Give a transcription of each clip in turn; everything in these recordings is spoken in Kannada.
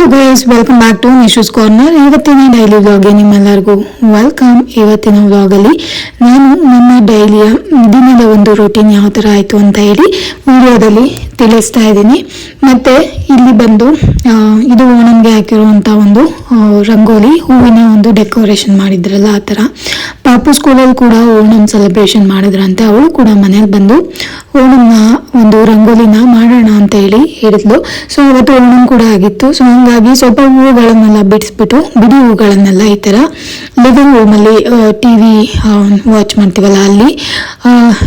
Hello guys welcome back to Nishu's corner ಇವತ್ತಿನ ಡೈಲಿ ವ್ಲಾಗ್ಗೆ ನಿಮ್ಮೆಲ್ಲರಿಗೂ ವೆಲ್ಕಮ್ ಇವತ್ತಿನ ವ್ಲಾಗಲ್ಲಿ ನಾನು ನಮ್ಮ ಡೈಲಿಯ ದಿನದ ಒಂದು ರೂಟೀನ್ ಯಾವ ಥರ ಆಯಿತು ಅಂತ ಹೇಳಿ ವಿಡಿಯೋದಲ್ಲಿ ತಿಳಿಸ್ತಾ ಇದ್ದೀನಿ. ಮತ್ತು ಇಲ್ಲಿ ಬಂದು ಇದು ಓಣಂಗೆ ಹಾಕಿರುವಂಥ ಒಂದು ರಂಗೋಲಿ ಹೂವಿನ ಒಂದು ಡೆಕೋರೇಷನ್ ಮಾಡಿದ್ರಲ್ಲ ಆ ಥರ ಪಾಪು ಸ್ಕೂಲಲ್ಲಿ ಕೂಡ ಓಣಂ ಸೆಲೆಬ್ರೇಷನ್ ಮಾಡಿದ್ರಂತೆ, ಅವಳು ಕೂಡ ಮನೇಲಿ ಬಂದು ಓಣಂನ ಒಂದು ರಂಗೋಲಿನ ಮಾಡೋಣ ಅಂತ ಹೇಳಿ ಹೇಳಿದ್ಲು. ಸೊ ಅವತ್ತು ಓಣಂ ಕೂಡ ಆಗಿತ್ತು. ಸೊ ಹಂಗಾಗಿ ಸ್ವಲ್ಪ ಹೂವುಗಳನ್ನೆಲ್ಲ ಬಿಡಿಸ್ಬಿಟ್ಟು, ಬಿಡಿ ಹೂಗಳನ್ನೆಲ್ಲ ಈ ಥರ ಲಿವಿಂಗ್ ರೂಮಲ್ಲಿ ಟಿ ವಿ ವಾಚ್ ಮಾಡ್ತೀವಲ್ಲ ಅಲ್ಲಿ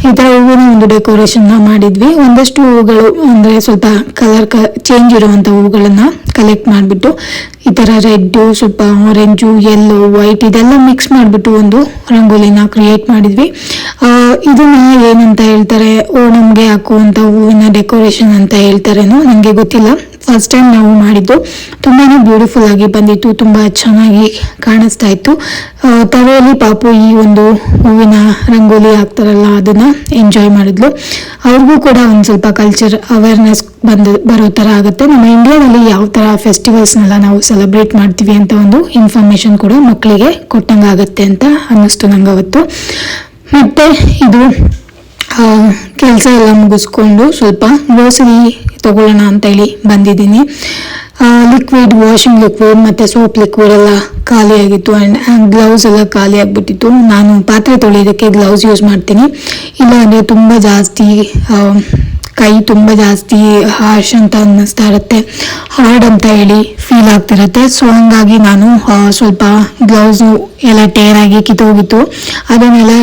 ಈ ಥರ ಹೂವಿನ ಒಂದು ಡೆಕೋರೇಷನ್ನ ಮಾಡಿದ್ವಿ. ಒಂದಷ್ಟು ಹೂವುಗಳು ಅಂದರೆ ಸ್ವಲ್ಪ ಕಲರ್ ಕ ಚೇಂಜ್ ಇರುವಂಥ ಹೂವುಗಳನ್ನು ಕಲೆಕ್ಟ್ ಮಾಡಿಬಿಟ್ಟು ಈ ಥರ ರೆಡ್ಡು, ಸ್ವಲ್ಪ ಆರೆಂಜು ಯೆಲ್ಲೋ ವೈಟ್ ಇದೆಲ್ಲ ಮಿಕ್ಸ್ ಮಾಡಿಬಿಟ್ಟು ಒಂದು ರಂಗೋಲಿನ ಕ್ರಿಯೇಟ್ ಮಾಡಿದ್ವಿ. ಇದು ಇದನ್ನ ಏನಂತ ಹೇಳ್ತಾರೆ? ಓಣಂಗೆ ಹಾಕುವಂಥ ಹೂವಿನ ಡೆಕೋರೇಷನ್ ಅಂತ ಹೇಳ್ತಾರೇನೋ? ನನಗೆ ಗೊತ್ತಿಲ್ಲ. ಫಸ್ಟ್ ಟೈಮ್ ನಾವು ಮಾಡಿದ್ದು. ತುಂಬಾ ಬ್ಯೂಟಿಫುಲ್ ಆಗಿ ಬಂದಿತ್ತು. ತುಂಬ ಚೆನ್ನಾಗಿ ಕಾಣಿಸ್ತಾ ಇತ್ತು. ತವೆಯಲ್ಲಿ ಪಾಪು ಈ ಒಂದು ಹೂವಿನ ರಂಗೋಲಿ ಹಾಕ್ತಾರಲ್ಲ, ಅದನ್ನ ಎಂಜಾಯ್ ಮಾಡಿದ್ಲು. ಅವ್ರಿಗೂ ಕೂಡ ಒಂದು ಸ್ವಲ್ಪ ಕಲ್ಚರ್ ಅವೇರ್ನೆಸ್ ಬಂದ, ಬರೋ ಥರ ಆಗುತ್ತೆ. ನಮ್ಮ ಇಂಡಿಯಾದಲ್ಲಿ ಯಾವ ಥರ ಫೆಸ್ಟಿವಲ್ಸ್ನೆಲ್ಲ ನಾವು ಸೆಲೆಬ್ರೇಟ್ ಮಾಡ್ತೀವಿ ಅಂತ ಒಂದು ಇನ್ಫಾರ್ಮೇಶನ್ ಕೂಡ ಮಕ್ಕಳಿಗೆ ಕೊಟ್ಟಂಗೆ ಆಗುತ್ತೆ ಅಂತ ಅನ್ನಿಸ್ತು ನಂಗೆ ಅವತ್ತು. ಮತ್ತೆ ಇದು ಕೆಲಸ ಎಲ್ಲ ಮುಗಿಸ್ಕೊಂಡು ಸ್ವಲ್ಪ ಗ್ರೋಸರಿ ತೊಗೊಳ್ಳೋಣ ಅಂತ ಹೇಳಿ ಬಂದಿದ್ದೀನಿ. ಲಿಕ್ವಿಡ್ ವಾಷಿಂಗ್ ಲಿಕ್ವಿಡ್ ಮತ್ತು ಸೋಪ್ ಲಿಕ್ವಿಡ್ ಎಲ್ಲ ಖಾಲಿಯಾಗಿತ್ತು ಆ್ಯಂಡ್ ಗ್ಲೌಸ್ ಎಲ್ಲ ಖಾಲಿ ಆಗಿಬಿಟ್ಟಿತ್ತು. ನಾನು ಪಾತ್ರೆ ತೊಳೆಯೋದಕ್ಕೆ ಗ್ಲೌಸ್ ಯೂಸ್ ಮಾಡ್ತೀನಿ. ಇಲ್ಲ ಅಂದರೆ ತುಂಬ ಜಾಸ್ತಿ ಕೈ ತುಂಬ ಜಾಸ್ತಿ ಹಾರ್ಶ್ ಅಂತ ಅನ್ನಿಸ್ತಾ ಇರುತ್ತೆ. ಹಾರ್ಡ್ ಅಂತ ಹೇಳಿ ಫೀಲ್ ಆಗ್ತಿರುತ್ತೆ. ಸೊ ಹಂಗಾಗಿ ನಾನು ಸ್ವಲ್ಪ ಗ್ಲೌಸು ಎಲ್ಲ ಟೇರ್ ಆಗಿ ಕಿತ್ತೋಗಿತ್ತು ಅದನ್ನೆಲ್ಲ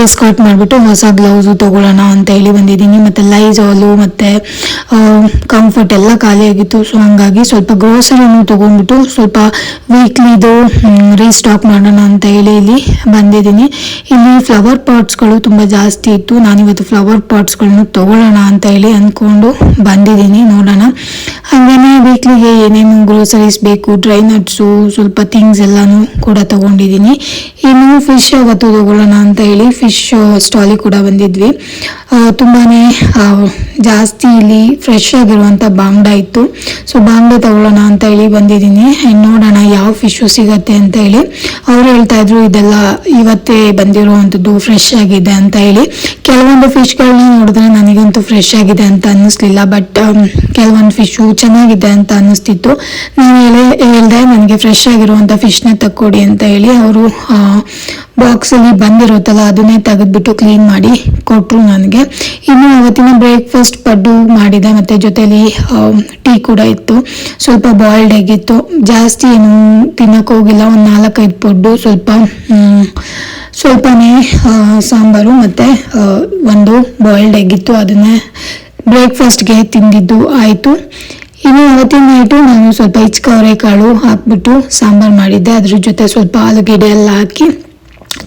ಡಿಸ್ಕಾರ್ಟ್ ಮಾಡಿಬಿಟ್ಟು ಹೊಸ ಗ್ಲೌಸು ತಗೊಳ್ಳೋಣ ಅಂತ ಹೇಳಿ ಬಂದಿದ್ದೀನಿ. ಮತ್ತು ಲೈಜಾಲು ಮತ್ತು ಕಂಫರ್ಟ್ ಎಲ್ಲ ಖಾಲಿ ಆಗಿತ್ತು. ಸೊ ಹಂಗಾಗಿ ಸ್ವಲ್ಪ ಗ್ರೋಸರಿನೂ ತೊಗೊಂಡ್ಬಿಟ್ಟು ಸ್ವಲ್ಪ ವೀಕ್ಲಿದು ರೀಸ್ಟಾಕ್ ಮಾಡೋಣ ಅಂತ ಹೇಳಿ ಇಲ್ಲಿ ಬಂದಿದ್ದೀನಿ. ಇಲ್ಲಿ ಫ್ಲವರ್ ಪಾಟ್ಸ್ಗಳು ತುಂಬ ಜಾಸ್ತಿ ಇತ್ತು. ನಾನಿವತ್ತು ಫ್ಲವರ್ ಪಾಟ್ಸ್ಗಳನ್ನು ತೊಗೊಳ್ಳೋಣ ಅಂತ ಹೇಳಿ ಅಂದ್ಕೊಂಡು ಬಂದಿದ್ದೀನಿ, ನೋಡೋಣ. ಹಾಗೆಯೇ ವೀಕ್ಲಿಗೆ ಏನೇನು ಗ್ರೋಸರೀಸ್ ಬೇಕು ಡ್ರೈ ನಟ್ಸು ಸ್ವಲ್ಪ ಥಿಂಗ್ಸ್ ಎಲ್ಲನೂ ಕೂಡ ತೊಗೊಂಡಿದ್ದೀನಿ. ಇನ್ನು ಫಿಶ್ ಅವತ್ತು ತೊಗೊಳ್ಳೋಣ ಅಂತ ಹೇಳಿ ಫಿಶ್ ಸ್ಟಾಲಿಗೆ ಕೂಡ ಬಂದಿದ್ವಿ. ತುಂಬಾ ಜಾಸ್ತಿ ಇಲ್ಲಿ ಫ್ರೆಶ್ ಆಗಿರುವಂಥ ಬಾಂಗ್ಡಾ ಇತ್ತು. ಸೊ ಬಾಂಗ್ಡಾ ತಗೊಳ್ಳೋಣ ಅಂತ ಹೇಳಿ ಬಂದಿದ್ದೀನಿ. ನೋಡೋಣ ಯಾವ ಫಿಶು ಸಿಗತ್ತೆ ಅಂತ ಹೇಳಿ. ಅವ್ರು ಹೇಳ್ತಾ ಇದ್ರು, ಇದೆಲ್ಲ ಇವತ್ತೇ ಬಂದಿರುವಂಥದ್ದು ಫ್ರೆಶ್ ಆಗಿದೆ ಅಂತ ಹೇಳಿ. ಕೆಲವೊಂದು ಫಿಶ್ಗಳನ್ನ ನೋಡಿದ್ರೆ ನನಗಂತೂ ಫ್ರೆಶ್ ಆಗಿದೆ ಅಂತ ಅನ್ನಿಸ್ಲಿಲ್ಲ ಬಟ್ ಕೆಲವೊಂದು ಫಿಶು ಚೆನ್ನಾಗಿದೆ ಅಂತ ಅನ್ನಿಸ್ತಿತ್ತು. ನಾನು ಹೇಳಿ ಹೇಳಿದೆ ನನಗೆ ಫ್ರೆಶ್ ಆಗಿರುವಂಥ ಫಿಶ್ನ ತಕ್ಕೊಡಿ ಅಂತ ಹೇಳಿ ಅವರು ಬಾಕ್ಸಲ್ಲಿ ಬಂದಿರುತ್ತಲ್ಲ, ಅದನ್ನೇ ತೆಗೆದ್ಬಿಟ್ಟು ಕ್ಲೀನ್ ಮಾಡಿ ಕೊಟ್ಟರು ನನಗೆ. ಇನ್ನು ಅವತ್ತಿನ ಬ್ರೇಕ್ಫಾಸ್ಟ್ ಪಡ್ಡು ಮಾಡಿದೆ, ಮತ್ತು ಜೊತೆಲಿ ಟೀ ಕೂಡ ಇತ್ತು. ಸ್ವಲ್ಪ ಬಾಯ್ಲ್ಡ್ ಆಗಿತ್ತು ಜಾಸ್ತಿ ಏನು ತಿನ್ನಕ್ಕೆ ಹೋಗಿಲ್ಲ, ಒಂದು ನಾಲ್ಕೈದು ಪಡ್ಡು, ಸ್ವಲ್ಪ ಸ್ವಲ್ಪನೇ ಸಾಂಬಾರು ಮತ್ತು ಒಂದು ಬಾಯ್ಲ್ಡ್ ಆಗಿತ್ತು ಅದನ್ನೇ ಬ್ರೇಕ್ಫಾಸ್ಟ್ಗೆ ತಿಂದಿದ್ದು ಆಯಿತು. ಇನ್ನು ಅವತ್ತಿನ ನೈಟು ನಾನು ಸ್ವಲ್ಪ ಹಿಚ್ಕವರೆ ಕಾಳು ಹಾಕ್ಬಿಟ್ಟು ಸಾಂಬಾರು ಮಾಡಿದ್ದೆ. ಅದ್ರ ಜೊತೆ ಸ್ವಲ್ಪ ಆಲೂಗೆಡ್ಡೆ ಎಲ್ಲ ಹಾಕಿ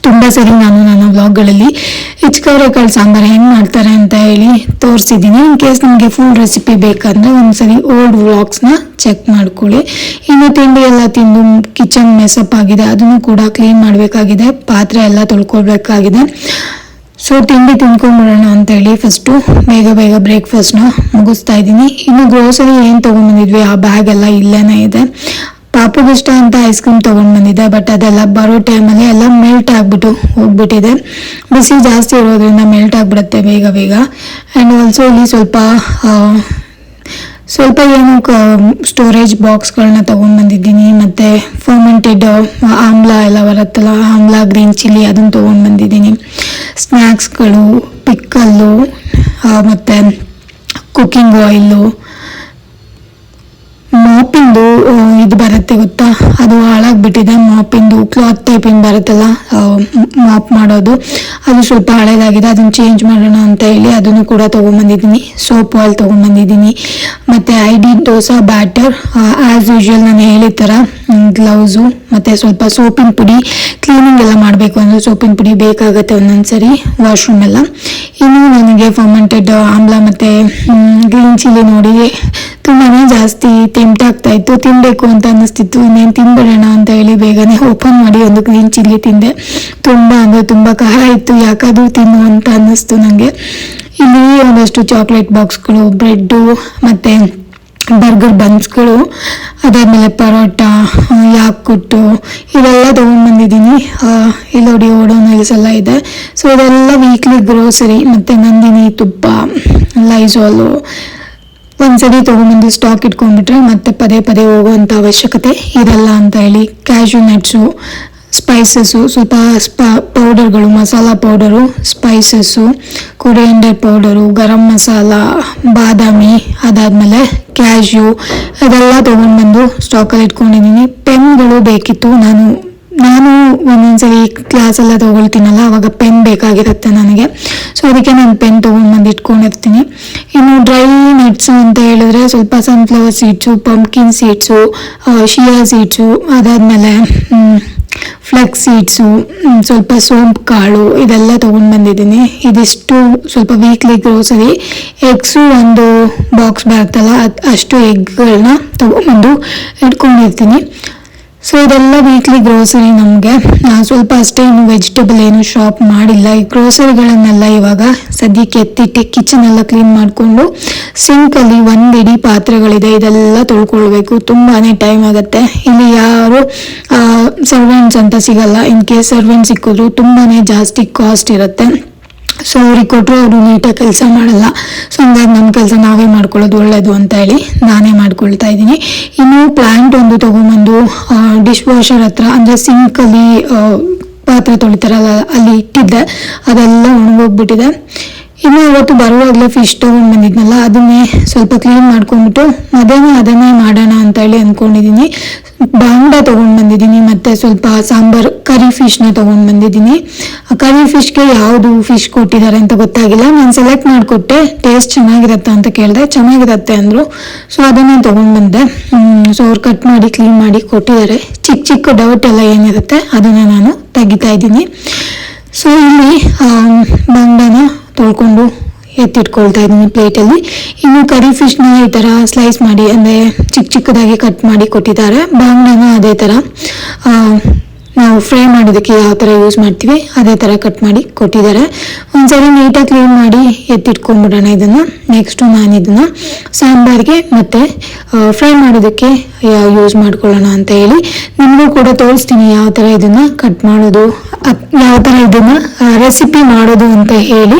ತುಂಬ ಸರಿ ನಾನು ನನ್ನ ವ್ಲಾಗ್ಗಳಲ್ಲಿ ಹಿಚ್ಕವರೆ ಕಾಳು ಸಾಂಬಾರು ಹೆಂಗೆ ಮಾಡ್ತಾರೆ ಅಂತ ಹೇಳಿ ತೋರಿಸಿದ್ದೀನಿ. ಇನ್ ಕೇಸ್ ನಿಮಗೆ ಫುಲ್ ರೆಸಿಪಿ ಬೇಕಂದ್ರೆ ಒಂದ್ಸರಿ ಓಲ್ಡ್ ವ್ಲಾಗ್ಸ್ನ ಚೆಕ್ ಮಾಡ್ಕೊಳ್ಳಿ. ಇನ್ನು ತಿಂಡಿ ಎಲ್ಲ ತಿಂದು ಕಿಚನ್ ಮೆಸಪ್ ಆಗಿದೆ, ಅದನ್ನು ಕೂಡ ಕ್ಲೀನ್ ಮಾಡಬೇಕಾಗಿದೆ, ಪಾತ್ರೆ ಎಲ್ಲ ತೊಳ್ಕೊಳ್ಬೇಕಾಗಿದೆ. ಸೊ ತಿಂಡಿ ತಿನ್ಕೊಂಡ್ಬಿಡೋಣ ಅಂತ ಹೇಳಿ ಫಸ್ಟು ಬೇಗ ಬೇಗ ಬ್ರೇಕ್ಫಾಸ್ಟ್ನ ಮುಗಿಸ್ತಾ ಇದ್ದೀನಿ. ಇನ್ನು ಗ್ರೋಸರಿ ಏನು ತೊಗೊಂಡ್ಬಂದಿದ್ವಿ, ಆ ಬ್ಯಾಗ್ ಎಲ್ಲ ಇಲ್ಲೇನೇ ಇದೆ. ಪಾಪುಗೆ ಇಷ್ಟ ಅಂತ ಐಸ್ ಕ್ರೀಮ್ ತೊಗೊಂಡು ಬಂದಿದ್ದೆ ಬಟ್ ಅದೆಲ್ಲ ಬರೋ ಟೈಮಲ್ಲಿ ಎಲ್ಲ ಮೆಲ್ಟ್ ಆಗಿಬಿಟ್ಟು ಹೋಗ್ಬಿಟ್ಟಿದೆ. ಬಿಸಿ ಜಾಸ್ತಿ ಇರೋದ್ರಿಂದ ಮೆಲ್ಟ್ ಆಗಿಬಿಡುತ್ತೆ ಬೇಗ ಬೇಗ. ಆ್ಯಂಡ್ ಆಲ್ಸೋ ಇಲ್ಲಿ ಸ್ವಲ್ಪ ಸ್ವಲ್ಪ ಏನು ಸ್ಟೋರೇಜ್ ಬಾಕ್ಸ್ಗಳನ್ನ ತೊಗೊಂಡು ಬಂದಿದ್ದೀನಿ, ಮತ್ತು ಫರ್ಮೆಂಟೆಡ್ ಆಮ್ಲ ಎಲ್ಲ ಬರುತ್ತಲ್ಲ, ಆಮ್ಲ ಗ್ರೀನ್ ಚಿಲ್ಲಿ ಅದನ್ನು ತೊಗೊಂಡು ಬಂದಿದ್ದೀನಿ. ಸ್ನ್ಯಾಕ್ಸ್ಗಳು ಪಿಕ್ಕಲ್ಲು ಮತ್ತು ಕುಕ್ಕಿಂಗ್ ಆಯಿಲು ಮಾಪಿಂದು ಇದು ಬರುತ್ತೆ ಗೊತ್ತಾ? ಅದು ಹಾಳಾಗ್ಬಿಟ್ಟಿದೆ, ಮಾಪಿಂದು ಕ್ಲಾತ್ ಟೈಪಿಂಗ್ ಬರುತ್ತಲ್ಲ ಮಾಪ್ ಮಾಡೋದು. ಅದು ಸ್ವಲ್ಪ ಹಳೇದಾಗಿದೆ, ಅದನ್ನು ಚೇಂಜ್ ಮಾಡೋಣ ಅಂತ ಹೇಳಿ ಅದನ್ನು ಕೂಡ ತೊಗೊಂಬಂದಿದ್ದೀನಿ ಸೋಪ್ ಆಯಿಲ್ ತೊಗೊಂಬಂದಿದ್ದೀನಿ. ಮತ್ತು I D dosa batter as usual ನಾನು ಹೇಳಿದ ಥರ ಗ್ಲೌಸು ಮತ್ತು ಸ್ವಲ್ಪ ಸೋಪಿನ ಪುಡಿ ಕ್ಲೀನಿಂಗ್ ಎಲ್ಲ ಮಾಡಬೇಕು ಅಂದರೆ ಸೋಪಿನ ಪುಡಿ ಬೇಕಾಗುತ್ತೆ ಒಂದೊಂದು ಸರಿ ವಾಶ್ರೂಮ್ ಎಲ್ಲ. ಇನ್ನು ನನಗೆ ಫರ್ಮೆಂಟೆಡ್ ಆಮ್ಲ ಮತ್ತು ಗ್ರೀನ್ ಚಿಲ್ಲಿ ನೋಡಿ ತುಂಬಾ ಜಾಸ್ತಿ ಟೆಂಪ್ಟ್ ಇತ್ತು ತಿನ್ನಬೇಕು ಅಂತ ಅನ್ನಿಸ್ತಿತ್ತು. ಇನ್ನೇನು ತಿನ್ಬಿಡೋಣ ಅಂತ ಹೇಳಿ ಬೇಗನೆ ಓಪನ್ ಮಾಡಿ ಒಂದು ಗ್ರೀನ್ ಚಿಲ್ಲಿ ತಿಂದೆ. ತುಂಬ ಅಂದರೆ ತುಂಬ ಕಹ ಇತ್ತು, ಯಾಕಾದರೂ ತಿನ್ನು ಅಂತ ಅನ್ನಿಸ್ತು ನನಗೆ ಇಲ್ಲಿ ಒಂದಷ್ಟು ಚಾಕ್ಲೇಟ್ ಬಾಕ್ಸ್ಗಳು ಬ್ರೆಡ್ಡು ಮತ್ತು ಬರ್ಗರ್ ಬನ್ಸ್ಗಳು ಅದಾದಮೇಲೆ ಪರೋಟ ಯಾಕುಟ್ಟು, ಇವೆಲ್ಲ ತೊಗೊಂಡ್ಬಂದಿದ್ದೀನಿ ಇಲ್ಲಿ ಓಡೋ ಓಡೋನಲ್ಸ್ ಎಲ್ಲ ಇದೆ. ಸೊ ಇದೆಲ್ಲ ವೀಕ್ಲಿ ಗ್ರೋಸರಿ ಮತ್ತು ನಂದಿನಿ ತುಪ್ಪ ಲೈಸೋಲು ಒಂದ್ಸರಿ ತಗೊಂಡ್ಬಂದು ಸ್ಟಾಕ್ ಇಟ್ಕೊಂಡ್ಬಿಟ್ರೆ ಮತ್ತೆ ಪದೇ ಪದೇ ಹೋಗುವಂಥ ಅವಶ್ಯಕತೆ ಇರಲ್ಲ ಅಂತ ಹೇಳಿ ಕ್ಯಾಶು ನಟ್ಸು ಸ್ಪೈಸಸ್ಸು ಸ್ವಲ್ಪ ಸ್ಪ ಪೌಡರ್ಗಳು masala powder spices coriander powder garam masala ಬಾದಾಮಿ ಅದಾದಮೇಲೆ ಕ್ಯಾಶ್ಯೂ ಅದೆಲ್ಲ ತೊಗೊಂಡ್ಬಂದು ಸ್ಟಾಕಲ್ಲಿ ಇಟ್ಕೊಂಡಿದ್ದೀನಿ. ಪೆನ್ಗಳು ಬೇಕಿತ್ತು ನಾನು ನಾನು ಒಂದೊಂದ್ಸರಿ ಕ್ಲಾಸ್ ಎಲ್ಲ ತೊಗೊಳ್ತೀನಲ್ಲ, ಅವಾಗ ಪೆನ್ ಬೇಕಾಗಿರುತ್ತೆ ನನಗೆ. ಸೊ ಅದಕ್ಕೆ ನಾನು ಪೆನ್ ತೊಗೊಂಡ್ಬಂದು ಇಟ್ಕೊಂಡಿರ್ತೀನಿ ಇನ್ನು ಡ್ರೈ ನಟ್ಸು ಅಂತ ಹೇಳಿದ್ರೆ ಸ್ವಲ್ಪ sunflower seeds pumpkin seeds chia seeds ಅದಾದಮೇಲೆ ಫ್ಲೆಕ್ಸ್ ಸೀಡ್ಸು ಸ್ವಲ್ಪ ಸೋಂಪು ಕಾಳು ಇದೆಲ್ಲ ತೊಗೊಂಡು ಬಂದಿದ್ದೀನಿ ಇದಿಷ್ಟು ಸ್ವಲ್ಪ ವೀಕ್ಲಿ ಗ್ರೋಸರಿ ಎಗ್ಸು ಒಂದು ಬಾಕ್ಸ್ ಬರುತ್ತಲ್ಲ ಅದು ಅಷ್ಟು ಎಗ್ಗಳನ್ನ ತೊಗೊಂಬಂದು ಇಟ್ಕೊಂಡಿರ್ತೀನಿ. ಸೊ ಇದೆಲ್ಲ ವೀಕ್ಲಿ ಗ್ರೋಸರಿ ನಮಗೆ. ಸ್ವಲ್ಪ ಅಷ್ಟೇ ಇನ್ನು ವೆಜಿಟೇಬಲ್ ಏನು ಶಾಪ್ ಮಾಡಿಲ್ಲ. ಈ ಗ್ರೋಸರಿಗಳನ್ನೆಲ್ಲ ಇವಾಗ ಸದ್ಯಕ್ಕೆ ಎತ್ತಿಟ್ಟು ಕಿಚನ್ ಎಲ್ಲ ಕ್ಲೀನ್ ಮಾಡಿಕೊಂಡು ಸಿಂಕಲ್ಲಿ ಒಂದು ಇಡೀ ಪಾತ್ರೆಗಳಿದೆ. ಇದೆಲ್ಲ ತೊಳ್ಕೊಳ್ಬೇಕು. ತುಂಬಾ ಟೈಮ್ ಆಗುತ್ತೆ. ಇಲ್ಲಿ ಯಾರು ಸರ್ವೆಂಟ್ಸ್ ಅಂತ ಸಿಗಲ್ಲ. ಇನ್ ಕೇಸ್ ಸರ್ವೆಂಟ್ ಸಿಕ್ಕಿದ್ರು ತುಂಬಾ ಜಾಸ್ತಿ ಕಾಸ್ಟ್ ಇರುತ್ತೆ. ಸೊ ಅವ್ರಿಗೆ ಕೊಟ್ಟರು ಅವರು ನೀಟಾಗಿ ಕೆಲಸ ಮಾಡಲ್ಲ. ಸೊ ಹಂಗಾಗಿ ನಮ್ಮ ಕೆಲಸ ನಾವೇ ಮಾಡ್ಕೊಳ್ಳೋದು ಒಳ್ಳೇದು ಅಂತ ಹೇಳಿ ನಾನೇ ಮಾಡ್ಕೊಳ್ತಾ ಇದ್ದೀನಿ. ಇನ್ನು ಪ್ಲ್ಯಾಂಟ್ ಒಂದು ತೊಗೊಂಬಂದು ಡಿಶ್ ವಾಷರ್ ಹತ್ರ, ಅಂದರೆ ಸಿಂಕಲ್ಲಿ ಪಾತ್ರೆ ತೊಳಿತಾರಲ್ಲ, ಅಲ್ಲಿ ಇಟ್ಟಿದ್ದೆ. ಅದೆಲ್ಲ ಒಣಗೋಗ್ಬಿಟ್ಟಿದೆ. ಇನ್ನು ಇವತ್ತು ಬರುವಾಗಲೇ ಫಿಶ್ ತೊಗೊಂಡು ಬಂದಿದ್ನಲ್ಲ, ಅದನ್ನೇ ಸ್ವಲ್ಪ ಕ್ಲೀನ್ ಮಾಡ್ಕೊಂಡ್ಬಿಟ್ಟು ಮಧ್ಯಾಹ್ನ ಅದನ್ನೇ ಮಾಡೋಣ ಅಂತ ಹೇಳಿ ಅಂದ್ಕೊಂಡಿದ್ದೀನಿ ಬಾಂಡ ತೊಗೊಂಡು ಬಂದಿದ್ದೀನಿ ಮತ್ತು ಸ್ವಲ್ಪ ಸಾಂಬಾರು ಕರಿ ಫಿಶ್ನ ತೊಗೊಂಡು ಬಂದಿದ್ದೀನಿ ಆ ಕರಿ ಫಿಶ್ಗೆ ಯಾವುದು ಫಿಶ್ ಕೊಟ್ಟಿದ್ದಾರೆ ಅಂತ ಗೊತ್ತಾಗಿಲ್ಲ. ನಾನು ಸೆಲೆಕ್ಟ್ ಮಾಡಿಕೊಟ್ಟೆ ಟೇಸ್ಟ್ ಚೆನ್ನಾಗಿರುತ್ತೆ ಅಂತ ಕೇಳಿದೆ, ಚೆನ್ನಾಗಿರತ್ತೆ ಅಂದರು. ಸೊ ಅದನ್ನೇ ತೊಗೊಂಡು ಬಂದೆ. ಸೊ ಅವ್ರು ಕಟ್ ಮಾಡಿ ಕ್ಲೀನ್ ಮಾಡಿ ಕೊಟ್ಟಿದ್ದಾರೆ. ಚಿಕ್ಕ ಚಿಕ್ಕ ಡೌಟ್ ಎಲ್ಲ ಏನಿರುತ್ತೆ, ಅದನ್ನು ನಾನು ತೆಗಿತಾ ಇದ್ದೀನಿ. ಸೊ ಇಲ್ಲಿ ಬಂಡನ ತೊಳ್ಕೊಂಡು ಎತ್ತಿಟ್ಕೊಳ್ತಾ ಇದ್ದೀನಿ ಪ್ಲೇಟಲ್ಲಿ. ಇನ್ನು ಕರಿ ಫಿಶ್ನ ಈ ಥರ ಸ್ಲೈಸ್ ಮಾಡಿ ಅಂದರೆ ಚಿಕ್ಕ ಚಿಕ್ಕದಾಗಿ ಕಟ್ ಮಾಡಿ ಕೊಟ್ಟಿದ್ದಾರೆ. ಬಾಂಗ್ಡನ ಅದೇ ಥರ ನಾವು ಫ್ರೈ ಮಾಡೋದಕ್ಕೆ ಯಾವ ಥರ ಯೂಸ್ ಮಾಡ್ತೀವಿ, ಅದೇ ಥರ ಕಟ್ ಮಾಡಿ ಕೊಟ್ಟಿದ್ದಾರೆ. ಒಂದ್ಸರಿ ನೀಟಾಗಿ ಕ್ಲೀನ್ ಮಾಡಿ ಎತ್ತಿಟ್ಕೊಂಡ್ಬಿಡೋಣ ಇದನ್ನು. ನೆಕ್ಸ್ಟು ನಾನು ಇದನ್ನು ಸಾಂಬಾರಿಗೆ ಮತ್ತು ಫ್ರೈ ಮಾಡೋದಕ್ಕೆ ಯೂಸ್ ಮಾಡ್ಕೊಳ್ಳೋಣ ಅಂತ ಹೇಳಿ ನಿಮಗೂ ಕೂಡ ತೋರಿಸ್ತೀನಿ ಯಾವ ಥರ ಇದನ್ನು ಕಟ್ ಮಾಡೋದು ಯಾವ ಥರ ಇದನ್ನು ರೆಸಿಪಿ ಮಾಡೋದು ಅಂತ ಹೇಳಿ.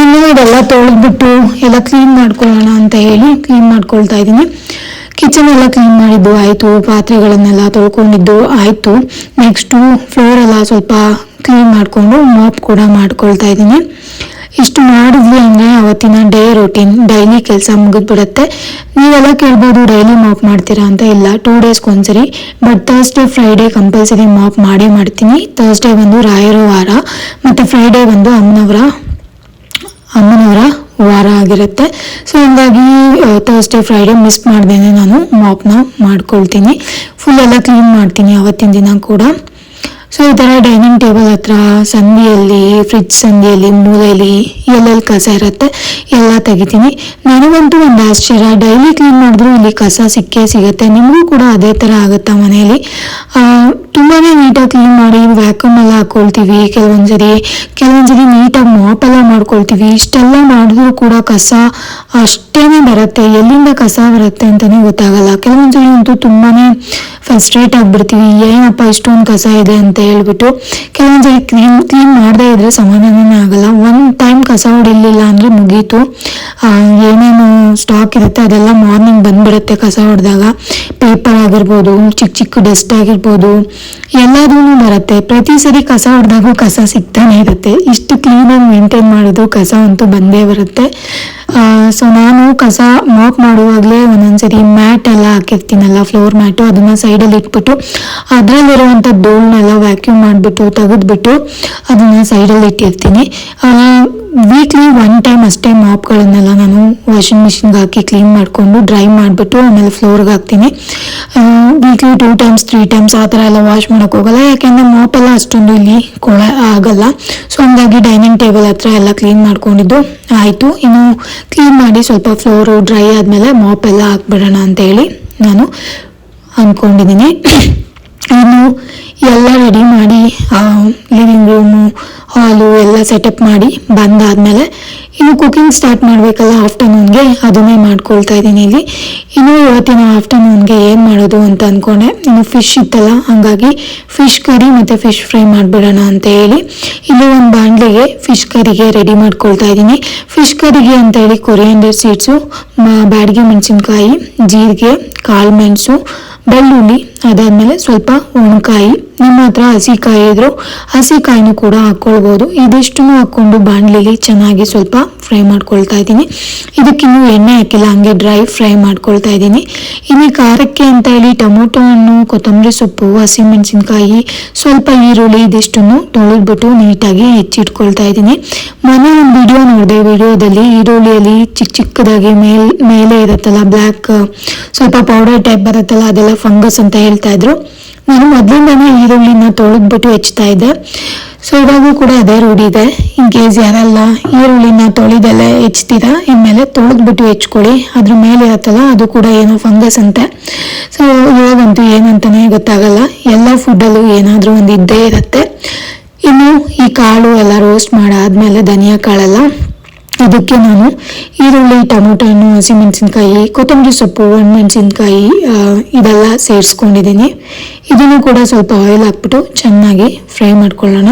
ಇನ್ನು ಇದೆಲ್ಲ ತೊಳೆದ್ಬಿಟ್ಟು ಎಲ್ಲ ಕ್ಲೀನ್ ಮಾಡ್ಕೊಳ್ಳೋಣ ಅಂತ ಹೇಳಿ ಕ್ಲೀನ್ ಮಾಡ್ಕೊಳ್ತಾ ಇದ್ದೀನಿ. ಕಿಚನ್ ಎಲ್ಲ ಕ್ಲೀನ್ ಮಾಡಿದ್ದು, ಆಯಿತು. ಪಾತ್ರೆಗಳನ್ನೆಲ್ಲ ತೊಳ್ಕೊಂಡಿದ್ದು, ಆಯಿತು. ನೆಕ್ಸ್ಟು ಫ್ಲೋರ್ ಎಲ್ಲ ಸ್ವಲ್ಪ ಕ್ಲೀನ್ ಮಾಡಿಕೊಂಡು ಮಾಪ್ ಕೂಡ ಮಾಡ್ಕೊಳ್ತಾ ಇದ್ದೀನಿ. ಇಷ್ಟು ಮಾಡಿದ್ವಿ ಅಂದರೆ ಅವತ್ತಿನ ಡೇ ರೊಟೀನ್ ಡೈಲಿ ಕೆಲಸ ಮುಗಿದ್ಬಿಡುತ್ತೆ. ನೀವೆಲ್ಲ ಕೇಳ್ಬೋದು ಡೈಲಿ ಮಾಪ್ ಮಾಡ್ತೀರಾ ಅಂತ. ಇಲ್ಲ ಟೂ ಡೇಸ್ಗೆ ಒಂದ್ಸರಿ. But Thursday Friday compulsory mop ಮಾಡೇ ಮಾಡ್ತೀನಿ. ಥರ್ಸ್ಡೇ ಬಂದು ರಾಯರ ವಾರ. ಮತ್ತು ಫ್ರೈಡೇ ಬಂದು ಅಮ್ಮನವರ ಅಮ್ಮನವರ ವಾರ ಆಗಿರುತ್ತೆ. ಸೊ ಹಂಗಾಗಿ ಥರ್ಸ್ಡೇ ಫ್ರೈಡೇ ಮಿಸ್ ಮಾಡ್ದೇನೆ ನಾನು. ಮಾಪ್ನ ಮಾಡ್ಕೊಳ್ತೀನಿ. ಫುಲ್ ಎಲ್ಲ ಕ್ಲೀನ್ ಮಾಡ್ತೀನಿ ಅವತ್ತಿನ ದಿನ ಕೂಡ. ಸೊ ಈ ಥರ ಡೈನಿಂಗ್ ಟೇಬಲ್ ಹತ್ರ, ಸಂದಿಯಲ್ಲಿ ಫ್ರಿಜ್ ಸಂದಿಯಲ್ಲಿ ಮೂಲೆಯಲ್ಲಿ ಎಲ್ಲೆಲ್ಲಿ ಕಸ ಇರುತ್ತೆ, ಎಲ್ಲ ತೆಗಿತೀನಿ. ನನಗಂತೂ ಒಂದು ಆಶ್ಚರ್ಯ. ಡೈಲಿ ಕ್ಲೀನ್ ಮಾಡಿದ್ರು ಇಲ್ಲಿ ಕಸ ಸಿಕ್ಕೇ ಸಿಗುತ್ತೆ. ನಿಮಗೂ ಕೂಡ ಅದೇ ಥರ ಆಗುತ್ತಾ ಮನೆಯಲ್ಲಿ? ತುಂಬಾ ನೀಟಾಗಿ ಕ್ಲೀನ್ ಮಾಡಿ ವ್ಯಾಕ್ಯೂಮ್ ಎಲ್ಲ ಹಾಕ್ಕೊಳ್ತೀವಿ ಕೆಲವೊಂದ್ಸರಿ ಕೆಲವೊಂದ್ಸರಿ ನೀಟಾಗಿ ಮಾಪ್ ಎಲ್ಲ ಮಾಡ್ಕೊಳ್ತೀವಿ. ಇಷ್ಟೆಲ್ಲ ಮಾಡಿದ್ರು ಕೂಡ ಕಸ ಅಷ್ಟೇ ಬರುತ್ತೆ. ಎಲ್ಲಿಂದ ಕಸ ಬರುತ್ತೆ ಅಂತಲೇ ಗೊತ್ತಾಗಲ್ಲ. ಕೆಲವೊಂದ್ಸರಿ ಅಂತೂ ತುಂಬಾನೇ ಫ್ರಸ್ಟ್ರೇಟ್ ಆಗ್ಬಿಡ್ತೀವಿ. ಏನಪ್ಪ ಇಷ್ಟೊಂದು ಕಸ ಇದೆ ಅಂತ ಹೇಳ್ಬಿಟ್ಟು ಕೆಲವೊಂದ್ಸರಿ ಕ್ಲೀನ್ ಕ್ಲೀನ್ ಮಾಡದೇ ಇದ್ರೆ ಸಮಾಧಾನನೇ ಆಗಲ್ಲ. ಒಂದು ಟೈಮ್ ಕಸ ಹೊಡಿಲಿಲ್ಲ ಅಂದರೆ ಮುಗೀತು. ಏನೇನು ಸ್ಟಾಕ್ ಇರುತ್ತೆ ಅದೆಲ್ಲ ಮಾರ್ನಿಂಗ್ ಬಂದ್ಬಿಡುತ್ತೆ ಕಸ ಹೊಡೆದಾಗ. ಪೇಪರ್ ಆಗಿರ್ಬೋದು ಚಿಕ್ಕ ಚಿಕ್ಕ ಡಸ್ಟ್ ಆಗಿರ್ಬೋದು ಎಲ್ಲದೂ ಬರುತ್ತೆ. ಪ್ರತಿ ಸರಿ ಕಸ ಹೊಡೆದಾಗೂ ಕಸ ಸಿಗ್ತಾನೆ ಇರುತ್ತೆ. ಇಷ್ಟು ಕ್ಲೀನಾಗಿ ಮೇಂಟೈನ್ ಮಾಡೋದು ಕಸ ಅಂತೂ ಬಂದೇ ಬರುತ್ತೆ. ಸೊ ನಾನು ಕಸ ಮಾಪ್ ಮಾಡುವಾಗಲೇ ಒಂದೊಂದ್ಸರಿ ಮ್ಯಾಟ್ ಎಲ್ಲ ಹಾಕಿರ್ತೀನಲ್ಲ ಫ್ಲೋರ್ ಮ್ಯಾಟು ಅದನ್ನ ಸೈಡಲ್ಲಿ ಇಟ್ಬಿಟ್ಟು ಅದರಲ್ಲಿರುವಂಥ ಧೂಳನ್ನೆಲ್ಲ ವ್ಯಾಕ್ಯೂಮ್ ಮಾಡಿಬಿಟ್ಟು ತೆಗೆದ್ಬಿಟ್ಟು ಅದನ್ನ ಸೈಡಲ್ಲಿ ಇಟ್ಟಿರ್ತೀನಿ. ವೀಕ್ಲಿ ಒನ್ ಟೈಮ್ ಅಷ್ಟೇ ಮಾಪ್ಗಳನ್ನೆಲ್ಲ ನಾನು ವಾಷಿಂಗ್ ಮಿಷಿನ್ಗೆ ಹಾಕಿ ಕ್ಲೀನ್ ಮಾಡಿಕೊಂಡು ಡ್ರೈ ಮಾಡಿಬಿಟ್ಟು ಆಮೇಲೆ ಫ್ಲೋರ್ಗೆ ಹಾಕ್ತೀನಿ. Weekly two times three times ಆ ಥರ ಎಲ್ಲ ವಾಶ್ ಮಾಡೋಕೆ ಹೋಗಲ್ಲ. ಯಾಕೆಂದರೆ ಮಾಪ್ ಎಲ್ಲ ಅಷ್ಟೊಂದು ಇಲ್ಲಿ ಕೊಳ ಆಗಲ್ಲ. ಸೊ ಹಂಗಾಗಿ ಡೈನಿಂಗ್ ಟೇಬಲ್ ಹತ್ರ ಎಲ್ಲ ಕ್ಲೀನ್ ಮಾಡ್ಕೊಂಡಿದ್ದು ಆಯಿತು. ಇನ್ನು ಕ್ಲೀನ್ ಮಾಡಿ ಸ್ವಲ್ಪ ಫ್ಲೋರು ಡ್ರೈ ಆದಮೇಲೆ ಮಾಪ್ ಎಲ್ಲ ಹಾಕ್ಬಿಡೋಣ ಅಂತೇಳಿ ನಾನು ಅಂದ್ಕೊಂಡಿದ್ದೀನಿ ಇನ್ನು ಎಲ್ಲ ರೆಡಿ ಮಾಡಿ ಲಿವಿಂಗ್ ರೂಮು ಹಾಲು ಎಲ್ಲ ಸೆಟಪ್ ಮಾಡಿ ಬಂದಾದಮೇಲೆ ಇನ್ನು ಕುಕಿಂಗ್ ಸ್ಟಾರ್ಟ್ ಮಾಡಬೇಕಲ್ಲ ಆಫ್ಟರ್ನೂನ್ಗೆ ಅದನ್ನೇ ಮಾಡ್ಕೊಳ್ತಾ ಇದ್ದೀನಿ ಇಲ್ಲಿ. ಇನ್ನು ಇವತ್ತಿನ ಆಫ್ಟರ್ನೂನ್ಗೆ ಏನು ಮಾಡೋದು ಅಂತ ಅಂದ್ಕೊಂಡೆ ಇನ್ನು ಫಿಶ್ ಇತ್ತಲ್ಲ, ಹಾಗಾಗಿ ಫಿಶ್ ಕರಿ ಮತ್ತು ಫಿಶ್ ಫ್ರೈ ಮಾಡಿಬಿಡೋಣ ಅಂತ ಹೇಳಿ ಇಲ್ಲಿ ಒಂದು ಬಾಂಡ್ಲಿಗೆ ಫಿಶ್ ಕರಿಗೆ ರೆಡಿ ಮಾಡ್ಕೊಳ್ತಾ ಇದ್ದೀನಿ. ಫಿಶ್ ಕರಿಗೆ ಅಂತ ಹೇಳಿ ಕೊರಿಯಂಡರ್ ಸೀಡ್ಸು ಬ್ಯಾಡಿಗೆ ಮೆಣಸಿನ್ಕಾಯಿ, ಜೀರಿಗೆ, ಕಾಳು ಮೆಣಸು, ಬೆಳ್ಳುಳ್ಳಿ, ಅದಾದಮೇಲೆ ಸ್ವಲ್ಪ ಒಣಕಾಯಿ ನಿಮ್ಮ ಹತ್ರ ಹಸಿಕಾಯಿ ಇದ್ರು ಹಸಿಕಾಯಿನೂ ಕೂಡ ಹಾಕ್ಕೊಳ್ಬೋದು ಇದಿಷ್ಟನ್ನು ಹಾಕ್ಕೊಂಡು ಬಾಣಲಿಲಿ ಚೆನ್ನಾಗಿ ಸ್ವಲ್ಪ ಫ್ರೈ ಮಾಡ್ಕೊಳ್ತಾ ಇದ್ದೀನಿ. ಇದಕ್ಕಿನ್ನೂ ಎಣ್ಣೆ ಹಾಕಿಲ್ಲ, ಹಂಗೆ ಡ್ರೈ ಫ್ರೈ ಮಾಡ್ಕೊಳ್ತಾ ಇದ್ದೀನಿ. ಇನ್ನು ಖಾರಕ್ಕೆ ಅಂತ ಹೇಳಿ ಟೊಮೊಟೊ ಹಣ್ಣು, ಕೊತ್ತಂಬರಿ ಸೊಪ್ಪು ಹಸಿಮೆಣಸಿನ್ಕಾಯಿ ಸ್ವಲ್ಪ ಈರುಳ್ಳಿ ಇದಿಷ್ಟನ್ನು ತೊಳೆದ್ಬಿಟ್ಟು ನೀಟಾಗಿ ಹೆಚ್ಚಿಟ್ಕೊಳ್ತಾ ಇದ್ದೀನಿ. ಮೊನ್ನೆ ಒಂದು ವಿಡಿಯೋ ನೋಡಿದೆ, ವಿಡಿಯೋದಲ್ಲಿ ಈರುಳ್ಳಿಯಲ್ಲಿ ಚಿಕ್ಕ ಚಿಕ್ಕದಾಗಿ ಮೇಲ್, ಮೇಲೆ ಇರುತ್ತಲ್ಲ, ಬ್ಲ್ಯಾಕ್, ಸ್ವಲ್ಪ ಪೌಡರ್ ಟೈಪ್ ಬರುತ್ತಲ್ಲ, ಅದೆಲ್ಲ ಫಂಗಸ್ ಅಂತ ಹೇಳ್ತಾ ಇದ್ರು. ನಾನು ಮೊದಲಿಂದಾನೇ ಈರುಳ್ಳಿನ ತೊಳೆದ್ಬಿಟ್ಟು ಹೆಚ್ಚುತ್ತಾ ಇದ್ದೆ. ಸೊ ಇವಾಗೂ ಕೂಡ ಅದೇ ರೂಢಿ ಇದೆ. ಇನ್ ಕೇಸ್ ಯಾರಲ್ಲ ಈರುಳ್ಳಿನ ತೊಳೆದೆಲ್ಲ ಹೆಚ್ಚ್ತೀರಾ ಇನ್ಮೇಲೆ ತೊಳೆದ್ಬಿಟ್ಟು ಹೆಚ್ಕೊಳ್ಳಿ ಅದ್ರ ಮೇಲೆ ಇರುತ್ತಲ್ಲ, ಅದು ಕೂಡ ಏನೋ ಫಂಗಸ್ ಅಂತೆ. ಸೊ ಇವಾಗಂತೂ ಏನಂತಾನೆ ಗೊತ್ತಾಗಲ್ಲ. ಎಲ್ಲ ಫುಡ್ಡಲ್ಲೂ ಏನಾದರೂ ಒಂದು ಇದ್ದೇ ಇರುತ್ತೆ. ಇನ್ನು ಈ ಕಾಳು ಎಲ್ಲ ರೋಸ್ಟ್ ಮಾಡಾದ್ಮೇಲೆ ಧನಿಯಾ ಕಾಳೆಲ್ಲ ಅದಕ್ಕೆ ನಾನು ಈರುಳ್ಳಿ, ಟೊಮೊಟೊ, ಹಣ್ಣು, ಹಸಿಮೆಣಸಿನ್ಕಾಯಿ, ಕೊತ್ತಂಬರಿ ಸೊಪ್ಪು ಒಣಮೆಣಸಿನ್ಕಾಯಿ ಇದೆಲ್ಲ ಸೇರಿಸ್ಕೊಂಡಿದ್ದೀನಿ. ಇದನ್ನು ಕೂಡ ಸ್ವಲ್ಪ ಆಯಿಲ್ ಹಾಕ್ಬಿಟ್ಟು ಚೆನ್ನಾಗಿ ಫ್ರೈ ಮಾಡ್ಕೊಳ್ಳೋಣ.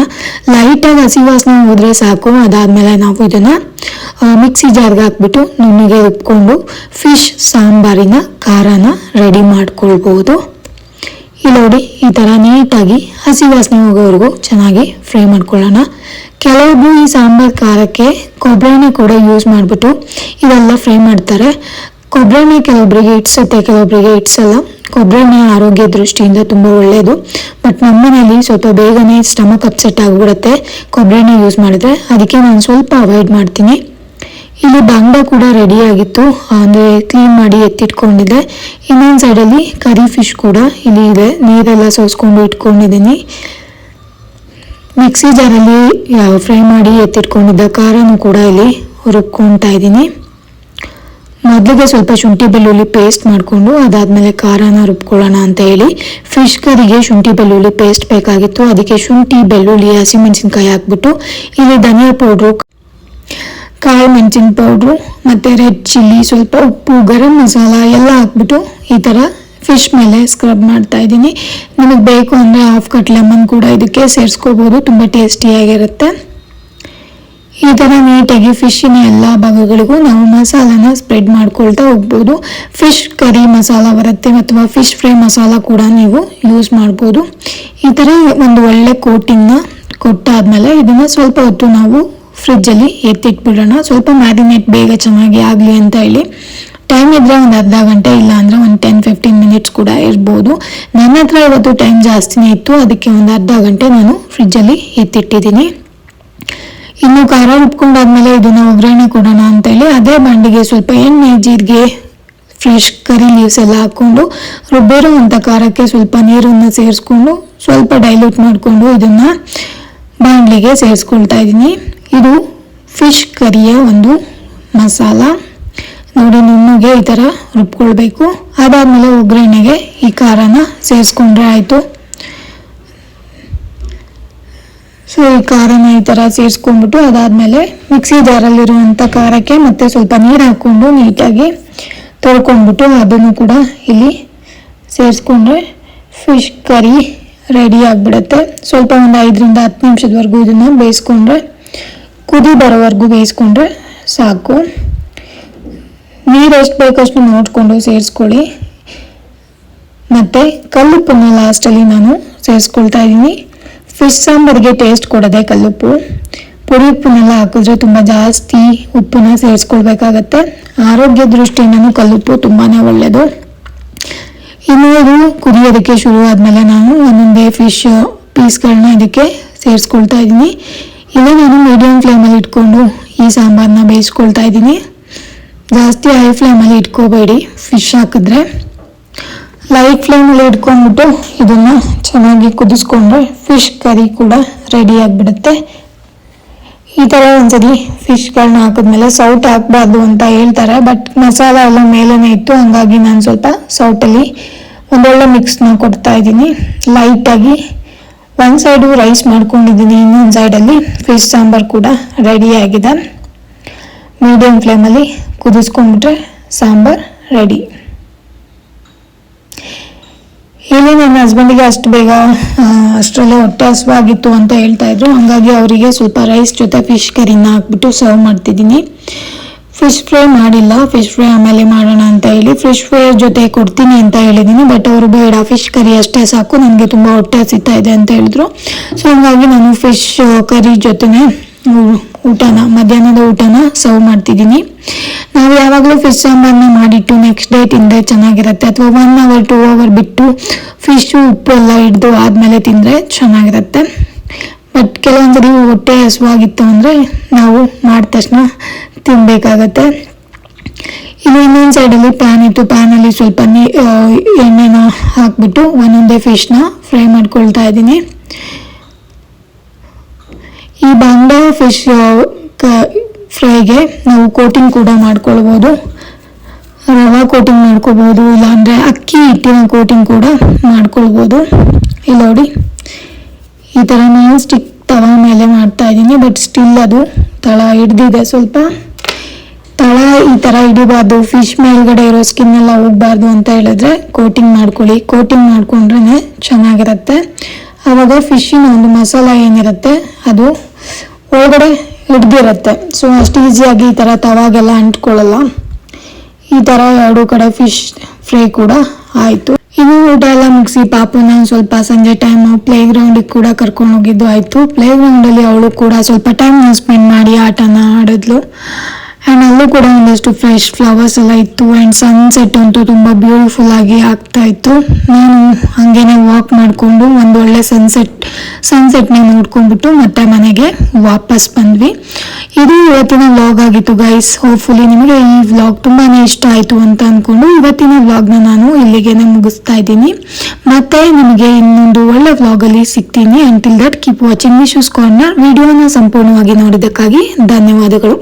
ಲೈಟಾಗಿ ಹಸಿ ವಾಸನೆ ಹೋದರೆ ಸಾಕು. ಅದಾದಮೇಲೆ ನಾವು ಇದನ್ನು ಮಿಕ್ಸಿ ಜಾರ್ಗೆ ಹಾಕ್ಬಿಟ್ಟು ನುಣ್ಣಗೆ ಉಪ್ಕೊಂಡು ಫಿಶ್ ಸಾಂಬಾರಿನ ಖಾರನ ರೆಡಿ ಮಾಡ್ಕೊಳ್ಬೋದು. ಇಲ್ಲಿ ನೋಡಿ ಈ ಥರ ನೀಟಾಗಿ ಹಸಿ ವಾಸನೆ ಹೋಗೋವರೆಗೂ ಚೆನ್ನಾಗಿ ಫ್ರೈ ಮಾಡ್ಕೊಳ್ಳೋಣ. ಕೆಲವೊಬ್ರು ಈ ಸಾಂಬಾರ್ ಖಾರಕ್ಕೆ ಕೊಬ್ಬರಿನ ಕೂಡ ಯೂಸ್ ಮಾಡಿಬಿಟ್ಟು ಇವೆಲ್ಲ ಫ್ರೈ ಮಾಡ್ತಾರೆ. ಕೊಬ್ಬರಿನ ಕೆಲವೊಬ್ಬರಿಗೆ ಇಟ್ಸುತ್ತೆ ಕೆಲವೊಬ್ಬರಿಗೆ ಇಟ್ಸಲ್ಲ ಕೊಬ್ಬರಿನ ಆರೋಗ್ಯ ದೃಷ್ಟಿಯಿಂದ ತುಂಬ ಒಳ್ಳೆಯದು ಬಟ್ ನಮ್ಮನೇಲಿ ಸ್ವಲ್ಪ ಬೇಗನೆ ಸ್ಟಮಕ್ ಅಪ್ಸೆಟ್ ಆಗಿಬಿಡುತ್ತೆ ಕೊಬ್ಬರಿನ ಯೂಸ್ ಮಾಡಿದ್ರೆ. ಅದಕ್ಕೆ ನಾನು ಸ್ವಲ್ಪ ಅವಾಯ್ಡ್ ಮಾಡ್ತೀನಿ. ಇಲ್ಲಿ ಬಾಂಗ್ಡ ಕೂಡ ರೆಡಿ ಆಗಿತ್ತು. ಅಂದರೆ ಕ್ಲೀನ್ ಮಾಡಿ ಎತ್ತಿಟ್ಕೊಂಡಿದ್ದೆ. ಇನ್ನೊಂದು ಸೈಡಲ್ಲಿ ಕರಿ ಫಿಶ್ ಕೂಡ ಇಲ್ಲಿ ಇದೆ. ನೀರೆಲ್ಲ ಸೋಸ್ಕೊಂಡು ಇಟ್ಕೊಂಡಿದ್ದೀನಿ. ಮಿಕ್ಸಿ ಜಾರಲ್ಲಿ ಫ್ರೈ ಮಾಡಿ ಎತ್ತಿಟ್ಕೊಂಡಿದ್ದ ಖಾರನೂ ಕೂಡ ಇಲ್ಲಿ ರುಬ್ಕೊಳ್ತಾ ಇದ್ದೀನಿ. ಮೊದಲಿಗೆ ಸ್ವಲ್ಪ ಶುಂಠಿ ಬೆಳ್ಳುಳ್ಳಿ ಪೇಸ್ಟ್ ಮಾಡಿಕೊಂಡು ಅದಾದಮೇಲೆ ಖಾರನ ರುಬ್ಕೊಳ್ಳೋಣ ಅಂತ ಹೇಳಿ ಫಿಶ್ ಕರಿಗೆ ಶುಂಠಿ ಬೆಳ್ಳುಳ್ಳಿ ಪೇಸ್ಟ್ ಬೇಕಾಗಿತ್ತು. ಅದಕ್ಕೆ ಶುಂಠಿ, ಬೆಳ್ಳುಳ್ಳಿ ಹಸಿಮೆಣಸಿನ್ಕಾಯಿ ಹಾಕ್ಬಿಟ್ಟು ಇಲ್ಲಿ ಧನಿಯಾ ಪೌಡ್ರು ಕಾಳು ಮೆಣಸಿನ ಪೌಡ್ರು ಮತ್ತು ರೆಡ್ ಚಿಲ್ಲಿ ಸ್ವಲ್ಪ ಉಪ್ಪು, ಗರಂ ಮಸಾಲ ಎಲ್ಲ ಹಾಕ್ಬಿಟ್ಟು ಈ ಥರ ಫಿಶ್ ಮೇಲೆ ಸ್ಕ್ರಬ್ ಮಾಡ್ತಾ ಇದ್ದೀನಿ. ನಿಮಗೆ ಬೇಕು ಅಂದರೆ ಹಾಫ್ ಕಟ್ ಲೆಮನ್ ಕೂಡ ಇದಕ್ಕೆ ಸೇರಿಸ್ಕೋಬೋದು, ತುಂಬ ಟೇಸ್ಟಿಯಾಗಿರುತ್ತೆ ಈ ಥರ ನೀಟಾಗಿ ಫಿಶ್ಶಿನ ಎಲ್ಲ ಭಾಗಗಳಿಗೂ ನಾವು ಮಸಾಲಾನ ಸ್ಪ್ರೆಡ್ ಮಾಡ್ಕೊಳ್ತಾ ಹೋಗ್ಬೋದು. ಫಿಶ್ ಕರಿ ಮಸಾಲ ಬರುತ್ತೆ ಅಥವಾ ಫಿಶ್ ಫ್ರೈ ಮಸಾಲ ಕೂಡ ನೀವು ಯೂಸ್ ಮಾಡ್ಬೋದು. ಈ ಥರ ಒಂದು ಒಳ್ಳೆ ಕೋಟಿಂಗ್ನ ಕೊಟ್ಟಾದ್ಮೇಲೆ ಇದನ್ನು ಸ್ವಲ್ಪ ಹೊತ್ತು ನಾವು ಫ್ರಿಜ್ಜಲ್ಲಿ ಎತ್ತಿಟ್ಬಿಡೋಣ. ಸ್ವಲ್ಪ ಮ್ಯಾರಿನೇಟ್ ಬೇಗ ಚೆನ್ನಾಗಿ ಆಗಲಿ ಅಂತ ಹೇಳಿ. ಟೈಮ್ ಇದ್ರೆ ಒಂದು ಅರ್ಧ ಗಂಟೆ ಇಲ್ಲ ಅಂದ್ರೆ ಒಂದು ಟೆನ್ ಫಿಫ್ಟೀನ್ ಮಿನಿಟ್ಸ್ ಕೂಡ ಇರ್ಬೋದು. ನನ್ನ ಹತ್ರ ಇವತ್ತು ಟೈಮ್ ಜಾಸ್ತಿನೇ ಇತ್ತು. ಅದಕ್ಕೆ ಒಂದು ಅರ್ಧ ಗಂಟೆ ನಾನು ಫ್ರಿಜ್ಜಲ್ಲಿ ಎತ್ತಿಟ್ಟಿದ್ದೀನಿ. ಇನ್ನು ಖಾರ ರುಬ್ಕೊಂಡಾದ್ಮೇಲೆ ಇದನ್ನು ಒಗ್ಗರಣೆ ಕೊಡೋಣ ಅಂತೇಳಿ ಅದೇ ಬಂಡಿಗೆ ಸ್ವಲ್ಪ ಎಣ್ಣೆ, ಜೀರಿಗೆ ಫ್ರೆಶ್ ಕರಿ ಲೀವ್ಸ್ ಎಲ್ಲ ಹಾಕ್ಕೊಂಡು ರುಬ್ಬಿರೋ ಅಂಥ ಖಾರಕ್ಕೆ ಸ್ವಲ್ಪ ನೀರನ್ನು ಸೇರಿಸ್ಕೊಂಡು ಸ್ವಲ್ಪ ಡೈಲ್ಯೂಟ್ ಮಾಡಿಕೊಂಡು ಇದನ್ನು ಬಾಣಲಿಗೆ ಸೇರಿಸ್ಕೊಳ್ತಾ ಇದ್ದೀನಿ. ಇದು ಫಿಶ್ ಕರಿಯ ಒಂದು ಮಸಾಲ. ನೋಡಿ ನುಣ್ಣಗೆ ಈ ಥರ ರುಬ್ಕೊಳ್ಬೇಕು. ಅದಾದಮೇಲೆ ಒಗ್ಗರಣೆಗೆ ಈ ಖಾರನ ಸೇರಿಸ್ಕೊಂಡ್ರೆ ಆಯಿತು. ಸೊ ಈ ಖಾರನ ಈ ಥರ ಸೇರಿಸ್ಕೊಂಡ್ಬಿಟ್ಟು ಅದಾದಮೇಲೆ ಮಿಕ್ಸಿ ಜಾರಲ್ಲಿರುವಂಥ ಖಾರಕ್ಕೆ ಮತ್ತೆ ಸ್ವಲ್ಪ ನೀರು ಹಾಕ್ಕೊಂಡು ನೀಟಾಗಿ ತೊಳ್ಕೊಂಡ್ಬಿಟ್ಟು ಅದನ್ನು ಕೂಡ ಇಲ್ಲಿ ಸೇರಿಸ್ಕೊಂಡ್ರೆ ಫಿಶ್ ಕರಿ ರೆಡಿ ಆಗಿಬಿಡುತ್ತೆ. ಸ್ವಲ್ಪ ಒಂದು ಐದರಿಂದ ಹತ್ತು ನಿಮಿಷದವರೆಗೂ ಇದನ್ನು ಬೇಯಿಸ್ಕೊಂಡ್ರೆ, ಕುದಿ ಬರೋವರೆಗೂ ಬೇಯಿಸ್ಕೊಂಡ್ರೆ ಸಾಕು. ನೀರು ಎಷ್ಟು ಬೇಕಷ್ಟು ನೋಡಿಕೊಂಡು ಸೇರಿಸ್ಕೊಳ್ಳಿ. ಮತ್ತು ಕಲ್ಲುಪ್ಪನ್ನು ಲಾಸ್ಟಲ್ಲಿ ನಾನು ಸೇರಿಸ್ಕೊಳ್ತಾ ಇದ್ದೀನಿ. ಫಿಶ್ ಸಾಂಬಾರಿಗೆ ಟೇಸ್ಟ್ ಕೊಡೋದೆ ಕಲ್ಲುಪ್ಪು. ಪುಡಿ ಉಪ್ಪನ್ನೆಲ್ಲ ಹಾಕಿದ್ರೆ ತುಂಬ ಜಾಸ್ತಿ ಉಪ್ಪನ್ನ ಸೇರಿಸ್ಕೊಳ್ಬೇಕಾಗತ್ತೆ. ಆರೋಗ್ಯ ದೃಷ್ಟಿಯಿಂದನು ಕಲ್ಲುಪ್ಪು ತುಂಬಾ ಒಳ್ಳೆಯದು ಇನ್ನು ಇದು ಕುದಿಯೋದಕ್ಕೆ ಶುರು ಆದಮೇಲೆ ನಾನು ಒಂದೊಂದೇ ಫಿಶ್ ಪೀಸ್ಗಳನ್ನ ಇದಕ್ಕೆ ಸೇರಿಸ್ಕೊಳ್ತಾ ಇದ್ದೀನಿ. ಇಲ್ಲ ನಾನು ಮೀಡಿಯಂ ಫ್ಲೇಮಲ್ಲಿ ಇಟ್ಕೊಂಡು ಈ ಸಾಂಬಾರನ್ನ ಬೇಯಿಸ್ಕೊಳ್ತಾ ಇದ್ದೀನಿ. ಜಾಸ್ತಿ ಹೈ ಫ್ಲೇಮಲ್ಲಿ ಇಟ್ಕೋಬೇಡಿ ಫಿಶ್ ಹಾಕಿದ್ರೆ. ಲೈಟ್ ಫ್ಲೇಮಲ್ಲಿ ಇಟ್ಕೊಂಡ್ಬಿಟ್ಟು ಇದನ್ನು ಚೆನ್ನಾಗಿ ಕುದಿಸ್ಕೊಂಡ್ರೆ ಫಿಶ್ ಕರಿ ಕೂಡ ರೆಡಿ ಆಗಿಬಿಡುತ್ತೆ. ಈ ಥರ ಒಂದ್ಸರಿ ಫಿಶ್ಗಳನ್ನ ಹಾಕಿದ್ಮೇಲೆ ಸೌಟ್ ಹಾಕಬಾರ್ದು ಅಂತ ಹೇಳ್ತಾರೆ ಬಟ್ ಮಸಾಲ ಎಲ್ಲ ಮೇಲೇ ಇತ್ತು, ಹಂಗಾಗಿ ನಾನು ಸ್ವಲ್ಪ ಸೌಟಲ್ಲಿ ಒಂದೊಳ್ಳೆ ಮಿಕ್ಸ್ನ ಕೊಡ್ತಾ ಇದ್ದೀನಿ. ಲೈಟಾಗಿ ಒಂದು ಸೈಡು ರೈಸ್ ಮಾಡ್ಕೊಂಡಿದ್ದೀನಿ, ಇನ್ನೊಂದು ಸೈಡಲ್ಲಿ ಫಿಶ್ ಸಾಂಬಾರು ಕೂಡ ರೆಡಿ ಆಗಿದೆ. ಮೀಡಿಯಂ ಫ್ಲೇಮಲ್ಲಿ ಕುದಿಸ್ಕೊಂಡ್ಬಿಟ್ರೆ ಸಾಂಬಾರು ರೆಡಿ ಇಲ್ಲಿ ನನ್ನ ಹಸ್ಬೆಂಡಿಗೆ ಅಷ್ಟು ಬೇಗ ಅಷ್ಟರಲ್ಲಿ ಹೊಟ್ಟೆ ಹಸುವಾಗಿತ್ತು ಅಂತ ಹೇಳ್ತಾ ಇದ್ರು. ಹಾಗಾಗಿ ಅವರಿಗೆ ಸ್ವಲ್ಪ ರೈಸ್ ಜೊತೆ ಫಿಶ್ ಕರಿನ ಹಾಕ್ಬಿಟ್ಟು ಸರ್ವ್ ಮಾಡ್ತಿದ್ದೀನಿ. ಫಿಶ್ ಫ್ರೈ ಮಾಡಿಲ್ಲ. ಫಿಶ್ ಫ್ರೈ ಆಮೇಲೆ ಮಾಡೋಣ ಅಂತ ಹೇಳಿ ಫಿಶ್ ಫ್ರೈ ಜೊತೆ ಕೊಡ್ತೀನಿ ಅಂತ ಹೇಳಿದ್ದೀನಿ. ಬಟ್ ಅವರು ಬೇಡ ಫಿಶ್ ಕರಿ ಅಷ್ಟೇ ಸಾಕು. ನನಗೆ ತುಂಬ ಹೊಟ್ಟೆ ಹಸಿತಾ ಇದೆ ಅಂತ ಹೇಳಿದ್ರು. ಸೊ ಹಂಗಾಗಿ ನಾನು ಫಿಶ್ ಕರಿ ಜೊತೆನೆ ಊಟನ, ಮಧ್ಯಾಹ್ನದ ಊಟನ ಸರ್ವ್ ಮಾಡ್ತಿದ್ದೀನಿ. ನಾವು ಯಾವಾಗಲೂ ಫಿಶ್ ಸಾಂಬಾರನ್ನ ಮಾಡಿಟ್ಟು ನೆಕ್ಸ್ಟ್ ಡೇ ತಿಂದರೆ ಚೆನ್ನಾಗಿರುತ್ತೆ. ಅಥವಾ ಒನ್ ಅವರ್ ಟೂ ಅವರ್ ಬಿಟ್ಟು ಫಿಶು ಉಪ್ಪು ಎಲ್ಲ ಹಿಡಿದು ಆದಮೇಲೆ ತಿಂದರೆ ಚೆನ್ನಾಗಿರುತ್ತೆ. ಬಟ್ ಕೆಲವೊಂದ್ಸರಿ ಹೊಟ್ಟೆ ಹಸುವಾಗಿತ್ತು ಅಂದರೆ ನಾವು ಮಾಡಿದ ತಕ್ಷಣ ತಿನ್ನಬೇಕಾಗತ್ತೆ ಇನ್ನು ಇನ್ನೊಂದು ಸೈಡಲ್ಲಿ ಪ್ಯಾನ್ ಇತ್ತು. ಪ್ಯಾನಲ್ಲಿ ಸ್ವಲ್ಪ ನೀ ಎಣ್ಣೆನ ಹಾಕ್ಬಿಟ್ಟು ಒಂದೊಂದೇ ಫಿಶ್ನ ಫ್ರೈ ಮಾಡ್ಕೊಳ್ತಾ ಇದ್ದೀನಿ. ಈ ಬಾಂಬೆ ಫಿಶ್ ಫ್ರೈಗೆ ನಾವು ಕೋಟಿಂಗ್ ಕೂಡ ಮಾಡ್ಕೊಳ್ಬೋದು. ರವಾ ಕೋಟಿಂಗ್ ಮಾಡ್ಕೋಬೋದು ಇಲ್ಲಾಂದರೆ ಅಕ್ಕಿ ಹಿಟ್ಟಿನ ಕೋಟಿಂಗ್ ಕೂಡ ಮಾಡ್ಕೊಳ್ಬೋದು. ಇಲ್ಲಿ ನೋಡಿ, ಈ ಥರ ನಾನು ಸ್ಟಿಕ್ ತವ ಮೇಲೆ ಮಾಡ್ತಾಯಿದ್ದೀನಿ ಬಟ್ ಸ್ಟಿಲ್ ಅದು ತಳ ಹಿಡ್ದಿದೆ ಸ್ವಲ್ಪ. ತಳ ಈ ಥರ ಹಿಡಿಬಾರ್ದು ಫಿಶ್ ಮೇಲ್ಗಡೆ ಇರೋ ಸ್ಕಿನ್ ಎಲ್ಲ ಹೋಗ್ಬಾರ್ದು ಅಂತ ಹೇಳಿದ್ರೆ ಕೋಟಿಂಗ್ ಮಾಡ್ಕೊಳ್ಳಿ. ಕೋಟಿಂಗ್ ಮಾಡಿಕೊಂಡ್ರೆ ಚೆನ್ನಾಗಿರುತ್ತೆ. ಆವಾಗ ಫಿಶ್ಶಿನ ಒಂದು ಮಸಾಲ ಏನಿರುತ್ತೆ, ಅದು ಒಳಗಡೆ ಹಿಡ್ದಿರುತ್ತೆ. ಸೊ ಅಷ್ಟು ಈಸಿಯಾಗಿ ಈ ಥರ ತವಾಗೆಲ್ಲ ಅಂಟ್ಕೊಳ್ಳಲ್ಲ. ಈ ಥರ ಎರಡು ಕಡೆ ಫಿಶ್ ಫ್ರೈ ಕೂಡ ಆಯಿತು. ಇನ್ನು ಊಟ ಎಲ್ಲ ಮುಗಿಸಿ ಪಾಪುನ ಸ್ವಲ್ಪ ಸಂಜೆ ಟೈಮ್ ಪ್ಲೇ ಗ್ರೌಂಡಿಗೆ ಕೂಡ ಕರ್ಕೊಂಡು ಹೋಗಿದ್ದು ಆಯಿತು. ಪ್ಲೇ ಗ್ರೌಂಡಲ್ಲಿ ಅವಳು ಕೂಡ ಸ್ವಲ್ಪ ಟೈಮ್ನ ಸ್ಪೆಂಡ್ ಮಾಡಿ ಆಟನ ಆಡಿದ್ಲು. ಆ್ಯಂಡ್ ಅಲ್ಲೂ ಕೂಡ ಒಂದಷ್ಟು ಫ್ರೆಶ್ ಫ್ಲವರ್ಸ್ ಎಲ್ಲ ಇತ್ತು ಆ್ಯಂಡ್ ಸನ್ಸೆಟ್ ಅಂತೂ ತುಂಬ ಬ್ಯೂಟಿಫುಲ್ ಆಗಿ ಆಗ್ತಾ ಇತ್ತು. ನಾನು ಹಾಗೇನೆ ವಾಕ್ ಮಾಡಿಕೊಂಡು ಒಂದು ಒಳ್ಳೆ ಸನ್ಸೆಟ್ ಸನ್ಸೆಟ್ನ ನೋಡ್ಕೊಂಡ್ಬಿಟ್ಟು ಮತ್ತೆ ಮನೆಗೆ ವಾಪಸ್ ಬಂದ್ವಿ. ಇದು ಇವತ್ತಿನ ವ್ಲಾಗ್ ಆಗಿತ್ತು ಗೈಸ್ ಹೋಪ್ಫುಲಿ ನಿಮಗೆ ಈ ವ್ಲಾಗ್ ತುಂಬಾ ಇಷ್ಟ ಆಯಿತು ಅಂತ ಅಂದ್ಕೊಂಡು ಇವತ್ತಿನ ವ್ಲಾಗ್ನ ನಾನು ಇಲ್ಲಿಗೇನೆ ಮುಗಿಸ್ತಾ ಇದ್ದೀನಿ. ಮತ್ತೆ ನಿಮಗೆ ಇನ್ನೊಂದು ಒಳ್ಳೆ ವ್ಲಾಗಲ್ಲಿ ಸಿಗ್ತೀನಿ. Until that keep watching Nishu's corner ವಿಡಿಯೋನ ಸಂಪೂರ್ಣವಾಗಿ ನೋಡಿದ್ದಕ್ಕಾಗಿ ಧನ್ಯವಾದಗಳು.